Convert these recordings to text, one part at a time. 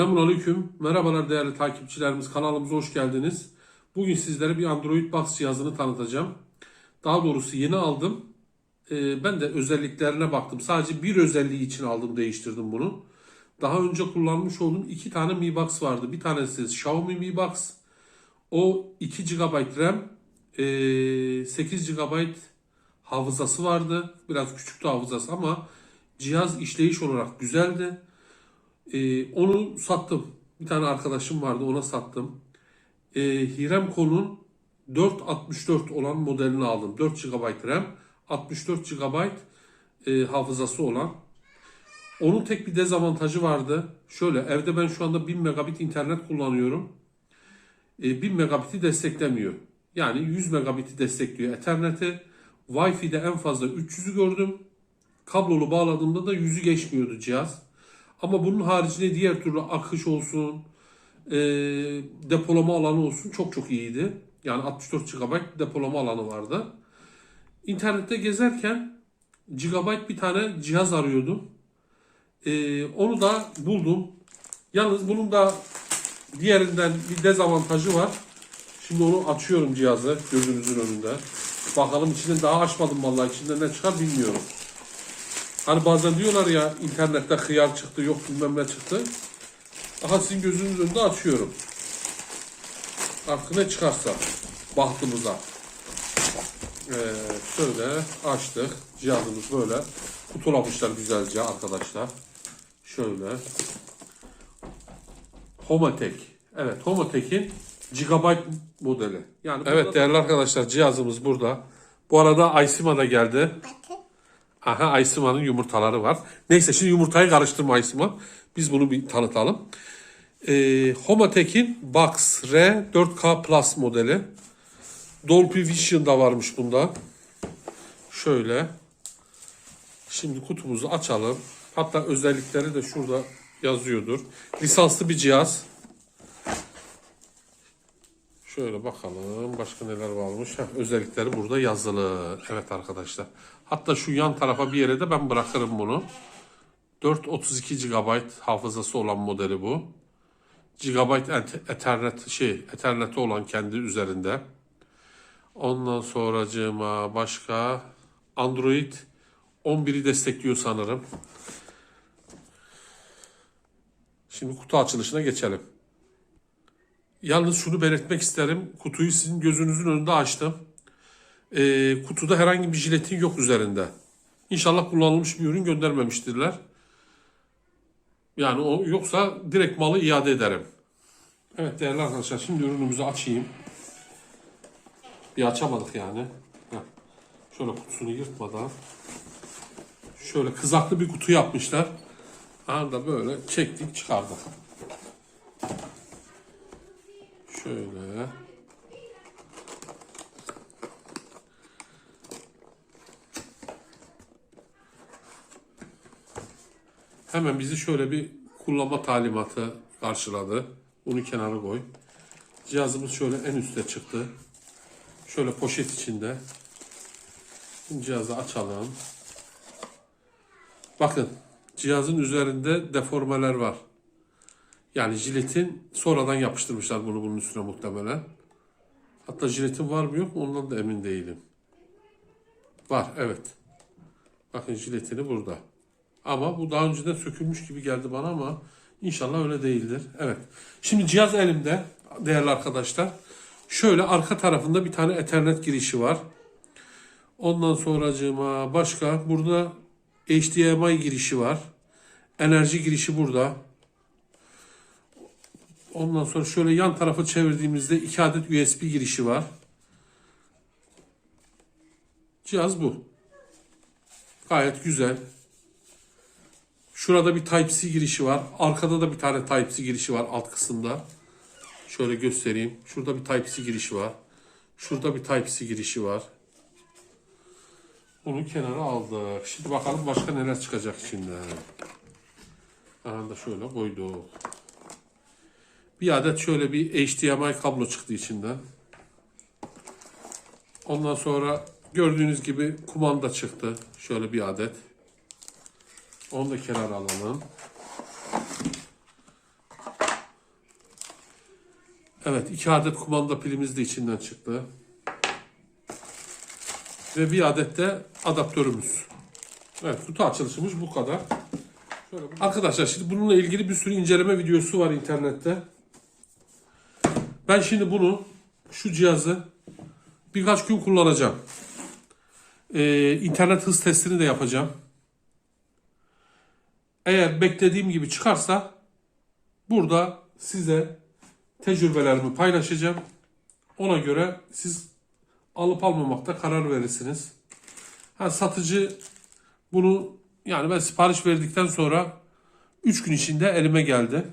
Selamun Aleyküm. Merhabalar değerli takipçilerimiz. Kanalımıza hoş geldiniz. Bugün sizlere bir Android Box cihazını tanıtacağım. Daha doğrusu yeni aldım. Ee, ben de özelliklerine baktım. Sadece bir özelliği için aldım, değiştirdim bunu. Daha önce kullanmış olduğum iki tane Mi Box vardı. Bir tanesi Xiaomi Mi Box. O 2 GB RAM, ee, 8 GB hafızası vardı. Biraz küçüktü hafızası ama cihaz işleyiş olarak güzeldi. Ee, onu sattım. Bir tane arkadaşım vardı ona sattım. Ee, Hiremco'nun 464 olan modelini aldım. 4 GB RAM, 64 GB e, hafızası olan. Onun tek bir dezavantajı vardı. Şöyle evde ben şu anda 1000 megabit internet kullanıyorum. E, 1000 megabiti desteklemiyor. Yani 100 megabiti destekliyor Ethernet'i. Wi-Fi'de en fazla 300'ü gördüm. Kablolu bağladığımda da 100'ü geçmiyordu cihaz. Ama bunun haricinde diğer türlü akış olsun, e, depolama alanı olsun çok çok iyiydi. Yani 64 GB depolama alanı vardı. İnternette gezerken GB bir tane cihaz arıyordum. E, onu da buldum. Yalnız bunun da diğerinden bir dezavantajı var. Şimdi onu açıyorum cihazı gözünüzün önünde. Bakalım içinde daha açmadım vallahi içinde ne çıkar bilmiyorum. Hani bazen diyorlar ya internette hıyar çıktı yok bilmem ne çıktı. Aha sizin gözünüz önünde açıyorum. Artık ne çıkarsa bahtımıza. Evet, şöyle açtık. Cihazımız böyle. Kutulamışlar güzelce arkadaşlar. Şöyle. Homatek. Evet Homatek'in Gigabyte modeli. Yani evet değerli arkadaşlar cihazımız burada. Bu arada Aysima da geldi. Aha Aysima'nın yumurtaları var. Neyse şimdi yumurtayı karıştırma Aysima. Biz bunu bir tanıtalım. Ee, Homatek'in Box R 4K Plus modeli. Dolby Vision da varmış bunda. Şöyle. Şimdi kutumuzu açalım. Hatta özellikleri de şurada yazıyordur. Lisanslı bir cihaz. Şöyle bakalım başka neler varmış. Heh, özellikleri burada yazılı. Evet arkadaşlar. Hatta şu yan tarafa bir yere de ben bırakırım bunu. 432 GB hafızası olan modeli bu. GB Ethernet şey Ethernet'i olan kendi üzerinde. Ondan sonracığıma başka Android 11'i destekliyor sanırım. Şimdi kutu açılışına geçelim. Yalnız şunu belirtmek isterim. Kutuyu sizin gözünüzün önünde açtım. Ee, kutuda herhangi bir jiletin yok üzerinde. İnşallah kullanılmış bir ürün göndermemiştirler. Yani o yoksa direkt malı iade ederim. Evet değerli arkadaşlar şimdi ürünümüzü açayım. Bir açamadık yani. Şöyle kutusunu yırtmadan. Şöyle kızaklı bir kutu yapmışlar. Anda böyle çektik çıkardık. Şöyle. Hemen bizi şöyle bir kullanma talimatı karşıladı. Bunu kenara koy. Cihazımız şöyle en üste çıktı. Şöyle poşet içinde. Şimdi cihazı açalım. Bakın cihazın üzerinde deformeler var. Yani jiletin sonradan yapıştırmışlar bunu bunun üstüne muhtemelen. Hatta jiletin var mı yok mu ondan da emin değilim. Var evet. Bakın jiletini burada. Ama bu daha önceden sökülmüş gibi geldi bana ama inşallah öyle değildir. Evet. Şimdi cihaz elimde değerli arkadaşlar. Şöyle arka tarafında bir tane Ethernet girişi var. Ondan sonracığıma başka burada HDMI girişi var. Enerji girişi burada. Ondan sonra şöyle yan tarafı çevirdiğimizde iki adet USB girişi var. Cihaz bu. Gayet güzel. Şurada bir Type-C girişi var. Arkada da bir tane Type-C girişi var alt kısımda. Şöyle göstereyim. Şurada bir Type-C girişi var. Şurada bir Type-C girişi var. Bunu kenara aldık. Şimdi bakalım başka neler çıkacak içinden. Aha da şöyle koyduk. Bir adet şöyle bir HDMI kablo çıktı içinden. Ondan sonra gördüğünüz gibi kumanda çıktı. Şöyle bir adet. Onu da kenara alalım. Evet iki adet kumanda pilimiz de içinden çıktı. Ve bir adet de adaptörümüz. Evet kutu açılışımız bu kadar. Arkadaşlar şimdi bununla ilgili bir sürü inceleme videosu var internette. Ben şimdi bunu şu cihazı birkaç gün kullanacağım. Ee, internet hız testini de yapacağım. Eğer beklediğim gibi çıkarsa burada size tecrübelerimi paylaşacağım. Ona göre siz alıp almamakta karar verirsiniz. Ha, satıcı bunu yani ben sipariş verdikten sonra 3 gün içinde elime geldi.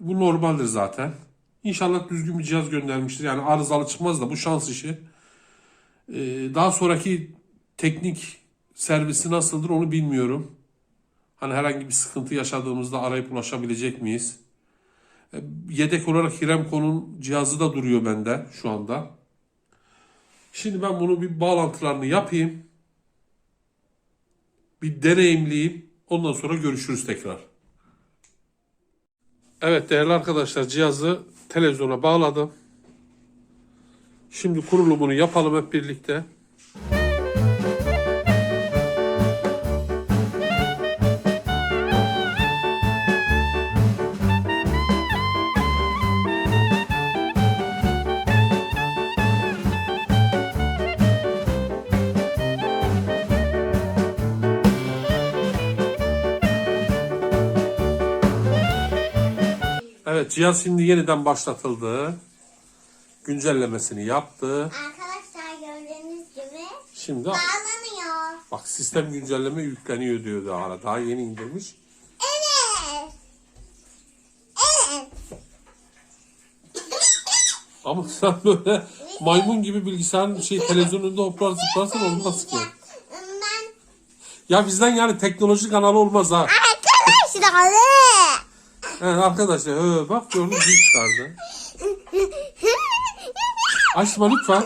Bu normaldir zaten. İnşallah düzgün bir cihaz göndermiştir. Yani arızalı çıkmaz da bu şans işi. Ee, daha sonraki teknik servisi nasıldır onu bilmiyorum. Hani herhangi bir sıkıntı yaşadığımızda arayıp ulaşabilecek miyiz? E, Yedek olarak Hiremco'nun cihazı da duruyor bende şu anda. Şimdi ben bunu bir bağlantılarını yapayım. Bir deneyimleyeyim. Ondan sonra görüşürüz tekrar. Evet değerli arkadaşlar cihazı televizyona bağladım. Şimdi kurulumunu yapalım hep birlikte. Evet cihaz şimdi yeniden başlatıldı. Güncellemesini yaptı. Arkadaşlar gördüğünüz gibi Şimdi bağlanıyor. bak sistem güncelleme yükleniyor diyor daha. Daha yeni indirmiş. Evet. Evet. Ama sen böyle maymun gibi bilgisayarın şey televizyonun önünde hoplar zıplarsan olmaz ki. Ben Ya bizden yani teknoloji kanalı olmaz ha. arkadaşlar. Evet arkadaşlar ee, bak gördün zil çıkardı. Açma lütfen.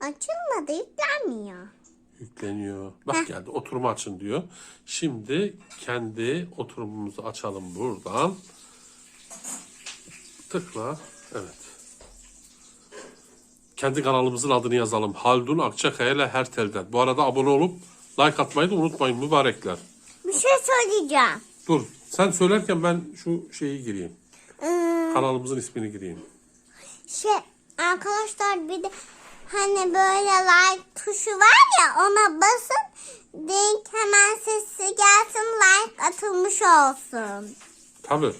Açılmadı yüklenmiyor. Yükleniyor. Bak geldi oturumu açın diyor. Şimdi kendi oturumumuzu açalım buradan. Tıkla. Evet. Kendi kanalımızın adını yazalım. Haldun Akçakaya ile Hertel'den. Bu arada abone olup like atmayı da unutmayın mübarekler. Bir şey söyleyeceğim. Dur sen söylerken ben şu şeyi gireyim. Hmm, Kanalımızın ismini gireyim. şey arkadaşlar bir de hani böyle like tuşu var ya ona basın. Denk hemen sesi gelsin like atılmış olsun. Tabii.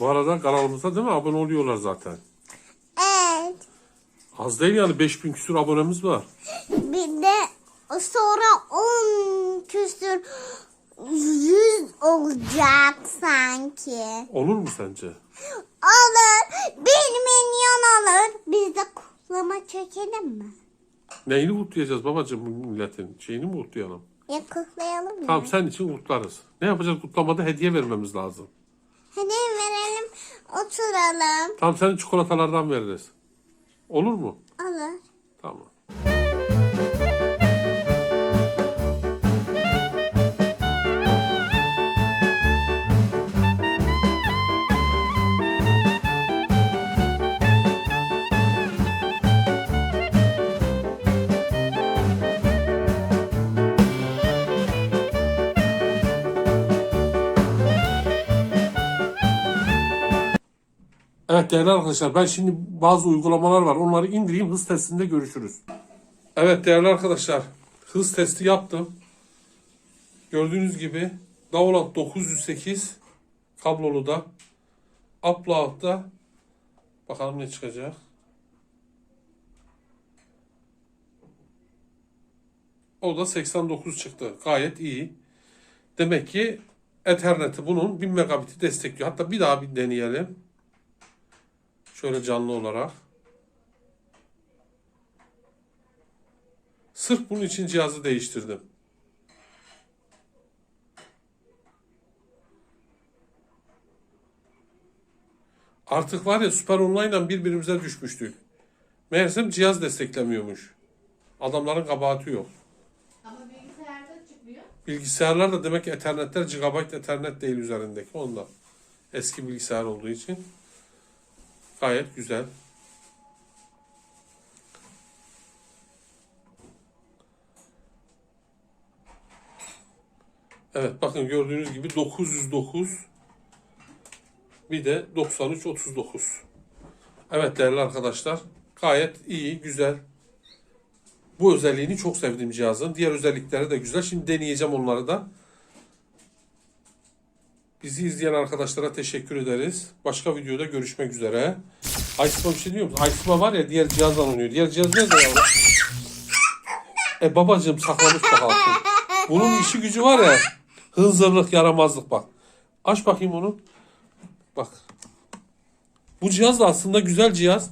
Bu arada kanalımıza değil mi abone oluyorlar zaten. Evet. Az değil yani 5000 küsur abonemiz var. Bir de sonra 10 küsür 100 olacak sanki. Olur mu sence? Olur. Bir milyon olur. Biz de kutlama çekelim mi? Neyini kutlayacağız babacığım bu milletin? Şeyini mi kutlayalım? Ya kutlayalım mı? Tamam sen için kutlarız. Ne yapacağız kutlamada hediye vermemiz lazım. Hadi verelim. Oturalım. Tamam senin çikolatalardan veririz. Olur mu? Olur. Tamam. Evet değerli arkadaşlar ben şimdi bazı uygulamalar var. Onları indireyim hız testinde görüşürüz. Evet değerli arkadaşlar hız testi yaptım. Gördüğünüz gibi Download 908 kablolu da Upload'da bakalım ne çıkacak. O da 89 çıktı. Gayet iyi. Demek ki Ethernet'i bunun 1000 megabit'i destekliyor. Hatta bir daha bir deneyelim. Şöyle canlı olarak. Sırf bunun için cihazı değiştirdim. Artık var ya Süper Online'la birbirimize düşmüştük. Meğersem cihaz desteklemiyormuş. Adamların kabahati yok. Ama bilgisayarda çıkmıyor. Bilgisayarlar da demek ki Ethernetler gigabyte Ethernet değil üzerindeki ondan. Eski bilgisayar olduğu için. Gayet güzel. Evet bakın gördüğünüz gibi 909 bir de 9339. Evet değerli arkadaşlar gayet iyi güzel. Bu özelliğini çok sevdim cihazın. Diğer özellikleri de güzel. Şimdi deneyeceğim onları da. Bizi izleyen arkadaşlara teşekkür ederiz. Başka videoda görüşmek üzere. Aysma bir şey diyor musun? Aysma var ya diğer cihazdan oynuyor. Diğer cihaz nerede yavrum? E babacığım saklamış bakalım. Bunun işi gücü var ya. Hınzırlık, yaramazlık bak. Aç bakayım onu. Bak. Bu cihaz da aslında güzel cihaz.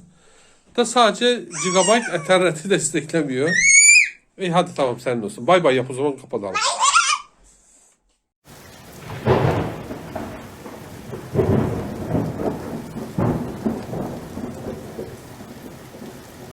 Da sadece gigabyte Ethernet'i desteklemiyor. İyi hadi tamam senin olsun. Bay bay yap o zaman kapatalım.